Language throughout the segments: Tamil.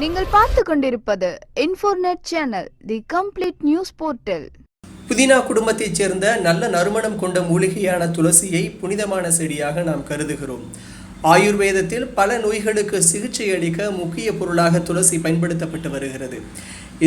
நீங்கள் பார்த்து கொண்டிருப்பது Infornet channel the complete news portal புதினா குடும்பத்தைச் சேர்ந்த நல்ல நறுமணம் கொண்ட மூலிகையான துளசியை புனிதமான செடியாக நாம் கருதுகிறோம். ஆயுர்வேதத்தில் பல நோய்களுக்கு சிகிச்சை அளிக்க முக்கிய பொருளாக துளசி பயன்படுத்தப்பட்டு வருகிறது.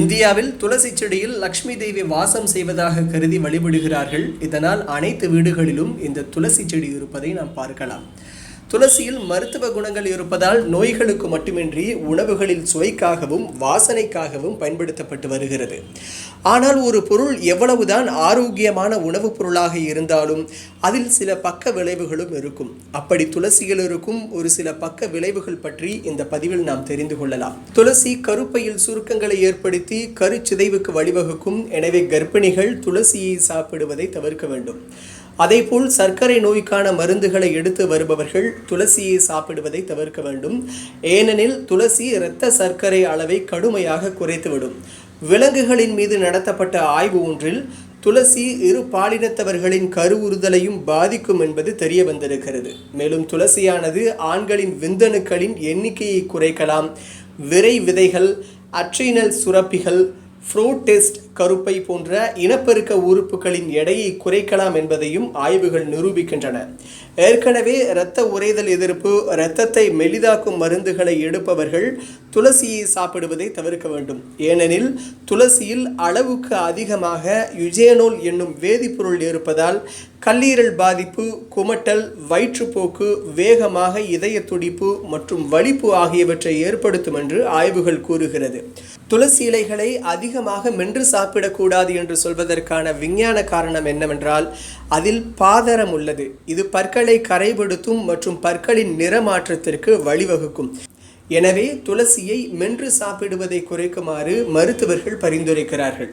இந்தியாவில் துளசி செடியில் லக்ஷ்மி தேவி வாசம் செய்வதாக கருதி வழிபடுகிறார்கள். இதனால் அனைத்து வீடுகளிலும் இந்த துளசி செடி இருப்பதை நாம் பார்க்கலாம். துளசியில் மருத்துவ குணங்கள் இருப்பதால் நோய்களுக்கு மட்டுமின்றி உணவுகளில் சுவைக்காகவும் வாசனைக்காகவும் பயன்படுத்தப்பட்டு வருகிறது. ஆனால் ஒரு பொருள் எவ்வளவுதான் ஆரோக்கியமான உணவுப் பொருளாக இருந்தாலும் அதில் சில பக்க விளைவுகளும் இருக்கும். அப்படி துளசியில் இருக்கும் ஒரு சில பக்க விளைவுகள் பற்றி இந்த பதிவில் நாம் தெரிந்து கொள்ளலாம். துளசி கருப்பையில் சுருக்கங்களை ஏற்படுத்தி கருச்சிதைவுக்கு வழிவகுக்கும். எனவே கர்ப்பிணிகள் துளசியை சாப்பிடுவதை தவிர்க்க வேண்டும். அதேபோல் சர்க்கரை நோய்க்கான மருந்துகளை எடுத்து வருபவர்கள் துளசியை சாப்பிடுவதை தவிர்க்க வேண்டும். ஏனெனில் துளசி இரத்த சர்க்கரை அளவை கடுமையாக குறைத்துவிடும். விலங்குகளின் மீது நடத்தப்பட்ட ஆய்வு ஒன்றில் துளசி இரு பாலினத்தவர்களின் கருவுறுதலையும் பாதிக்கும் என்பது தெரிய வந்திருக்கிறது மேலும் துளசியானது ஆண்களின் விந்தணுக்களின் எண்ணிக்கையை குறைக்கலாம். விரை விதைகள் அட்ரினல் சுரப்பிகள் ஃப்ரூட் டெஸ்ட் கருப்பை போன்ற இனப்பெருக்க உறுப்புகளின் எடையை குறைக்கலாம் என்பதையும் ஆய்வுகள் நிரூபிக்கின்றன. ஏற்கனவே இரத்த உறைதல் எதிர்ப்பு இரத்தத்தை மெலிதாக்கும் மருந்துகளை எடுப்பவர்கள் துளசியை சாப்பிடுவதை தவிர்க்க வேண்டும். ஏனெனில் துளசியில் அளவுக்கு அதிகமாக யுஜேனோல் என்னும் வேதிப்பொருள் இருப்பதால் கல்லீரல் பாதிப்பு குமட்டல் வயிற்றுப்போக்கு வேகமாக இதய துடிப்பு மற்றும் வலிப்பு ஆகியவற்றை ஏற்படுத்தும் என்று ஆய்வுகள் கூறுகிறது. துளசி இலைகளை அதிகமாக மென்று சாப்பிடக்கூடாது என்று சொல்வதற்கான விஞ்ஞான காரணம் என்னவென்றால் அதில் பாதரம் உள்ளது. இது பற்களை கரைபடுத்தும் மற்றும் பற்களின் நிறமாற்றத்திற்கு வழிவகுக்கும். எனவே துளசியை மென்று சாப்பிடுவதை குறைக்குமாறு மருத்துவர்கள் பரிந்துரைக்கிறார்கள்.